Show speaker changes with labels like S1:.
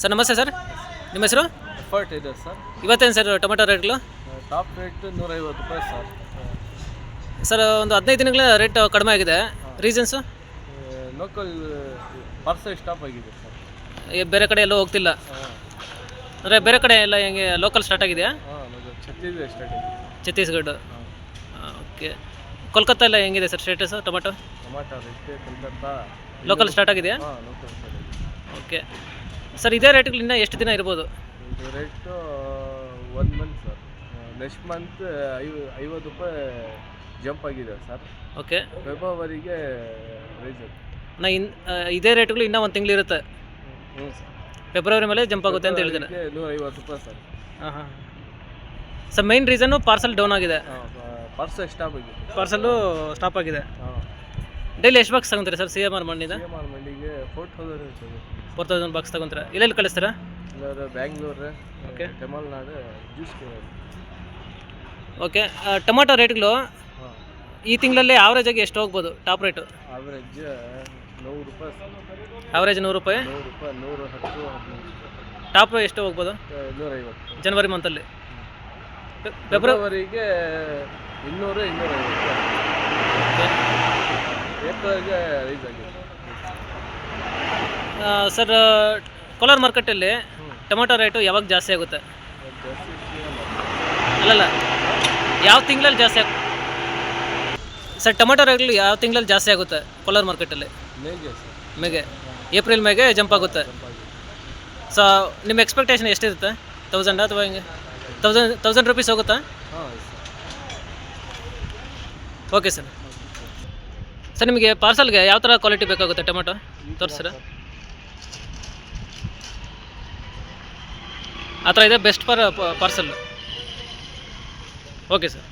S1: Sir ನಮಸ್ತೆ sir. ನಿಮ್ಮ ಹೆಸರು?
S2: ಎಫರ್ಟ್ ಇದೆ ಸರ್.
S1: ಇವತ್ತೇನು ಸರ್ ಟೊಮೆಟೊ ರೇಟ್ಗಳು?
S2: ಟಾಪ್ ರೇಟ್ ನೂರೈವತ್ತು ರೂಪಾಯಿ ಸರ್.
S1: ಸರ್ ಒಂದು ಹದಿನೈದು ದಿನಗಳ ರೇಟ್ ಕಡಿಮೆ ಆಗಿದೆ. ರೀಸನ್ಸು
S2: ಲೋಕಲ್ ಪಾರ್ಸಲ್ ಸ್ಟಾಪ್ ಆಗಿದೆ ಸರ್.
S1: ಬೇರೆ ಕಡೆ ಎಲ್ಲೂ ಹೋಗ್ತಿಲ್ಲ. ಅಂದರೆ ಬೇರೆ ಕಡೆ ಎಲ್ಲ ಹೆಂಗೆ ಲೋಕಲ್ ಸ್ಟಾರ್ಟ್ ಆಗಿದೆಯಾ?
S2: ಹಾಂ ಛತ್ತೀಸ್ಗಢ ಸ್ಟಾರ್ಟ್ ಆಗಿದೆ.
S1: ಛತ್ತೀಸ್ಗಢ. ಓಕೆ ಕೋಲ್ಕತ್ತಾ ಎಲ್ಲ ಹೆಂಗಿದೆ sir status tomato?
S2: Tomato rate Kolkata.
S1: Local start ಆಗಿದೆಯಾ?
S2: ಹಾಂ ಲೋಕಲ್ ಸ್ಟಾರ್ಟ್ ಆಗಿದೆ.
S1: ಓಕೆ ಸರ್ ಇದೇ ರೇಟ್ಗಳಿಂದ ಎಷ್ಟು ದಿನ ಇರ್ಬೋದು?
S2: ಇದು rate one month sir. Next month ಐವ ಐವತ್ತು ರೂಪಾಯಿ ಜಂಪ್ ಆಗಿದೆ ಸರ್.
S1: ಓಕೆ.
S2: ಫೆಬ್ರವರಿಗೆ ರೈಸ್
S1: ನಾ ಇನ್ ಆ, ಇದೇ ರೇಟ್ಗಳು ಇನ್ನೂ ಒಂದು ತಿಂಗಳು ಇರುತ್ತೆ.
S2: ಹ್ಞೂ ಸರ್.
S1: ಫೆಬ್ರವರಿ ಮೇಲೆ ಜಂಪ್ ಆಗುತ್ತೆ ಅಂತ ಹೇಳಿದ್ದಾರೆ.
S2: ಫೆಬ್ರವರಿಗೆ ನೂರೈವತ್ತು ರೂಪಾಯಿ ಸರ್.
S1: ಹಾಂ ಹಾಂ. Sir main reason parcel down ಆಗಿದೆ.
S2: ಪಾರ್ಸಲ್ ಸ್ಟಾಪ್ ಆಗಿದೆ.
S1: ಪಾರ್ಸಲು ಸ್ಟಾಪ್ ಆಗಿದೆ.
S2: ಹಾಂ.
S1: ಡೈಲಿ ಎಷ್ಟು ಬಾಕ್ಸ್ ತಗೊಂತಾರೆ ಸರ್ ಸಿ ಎಂ ಆರ್ ಮಂಡಿದ?
S2: ಸಿ ಎಂ ಆರ್ ಮಂಡಿಗೆ ಫೋರ್ ತೌಸಂಡ್ ಇರ್ತದೆ
S1: ಫೋರ್ ತೌಸಂಡ್ ಬಾಕ್ಸ್ ತಗೊಂತೀರಾ? ಎಲ್ಲೆಲ್ಲಿ ಕಳಿಸ್ತೀರಾ?
S2: ಇಲ್ಲಾದ್ರೆ Bangalore
S1: okay.
S2: Tamil Nadu juice
S1: okay tomato ರೇಟ್ಗಳು
S2: ಹಾಂ.
S1: ಈ ತಿಂಗಳಲ್ಲಿ ಆವ್ರೇಜ್ ಆಗಿ ಎಷ್ಟು ಹೋಗ್ಬೋದು ಟಾಪ್ ರೇಟು
S2: ಆವ್ರೇಜ್ ನೂರು ರೂಪಾಯಿ
S1: ಆವ್ರೇಜ್ ನೂರು ರೂಪಾಯಿ?
S2: ನೂರು ರೂಪಾಯಿ ನೂರು ಹತ್ತು ಹದಿನೈದು.
S1: ಟಾಪ್ ಎಷ್ಟು ಹೋಗ್ಬೋದು?
S2: ನೂರೈವತ್ತು.
S1: ಜನವರಿ ಮಂತಲ್ಲಿ ಫೆಬ್ರವರಿ
S2: ಫೆಬ್ರವರಿಗೆ ಇನ್ನೂರು ಇನ್ನೂರೈವತ್ತು. ಏಪ್ರಿಲ್ಗೆ ರೈಸ್ ಆಗಿದೆ.
S1: ಸರ್ ಕೋಲಾರ ಮಾರ್ಕೆಟಲ್ಲಿ ಟೊಮೊಟೊ ರೇಟು ಯಾವಾಗ ಜಾಸ್ತಿ ಆಗುತ್ತೆ? ಅಲ್ಲಲ್ಲ ಯಾವ ತಿಂಗಳಲ್ಲಿ ಜಾಸ್ತಿ ಆಗ ಸರ್ ಟೊಮೆಟೊ ರೇಟ್ಗಳು ಯಾವ ತಿಂಗಳಲ್ಲಿ ಜಾಸ್ತಿ ಆಗುತ್ತೆ ಕೋಲಾರ ಮಾರ್ಕೆಟಲ್ಲಿ?
S2: ಮೇಗೆ
S1: ಏಪ್ರಿಲ್ ಮೇಗೆ ಜಂಪ್ ಆಗುತ್ತೆ. ಸೊ ನಿಮ್ಮ ಎಕ್ಸ್ಪೆಕ್ಟೇಷನ್ ಎಷ್ಟಿರುತ್ತೆ? ತೌಸಂಡ್ ಅಥವಾ ಹಿಂಗೆ? ತೌಸಂಡ್ ತೌಸಂಡ್ ರುಪೀಸ್ ಹೋಗುತ್ತಾ? Okay sir. ಸರ್ ನಿಮಗೆ ಪಾರ್ಸಲ್ಗೆ ಯಾವ ಥರ ಕ್ವಾಲಿಟಿ ಬೇಕಾಗುತ್ತೆ ಟೊಮೆಟೊ? ತೋರಿಸ್ತೀರಾ? ಆ ಥರ ಇದೆ. Best per parcel okay sir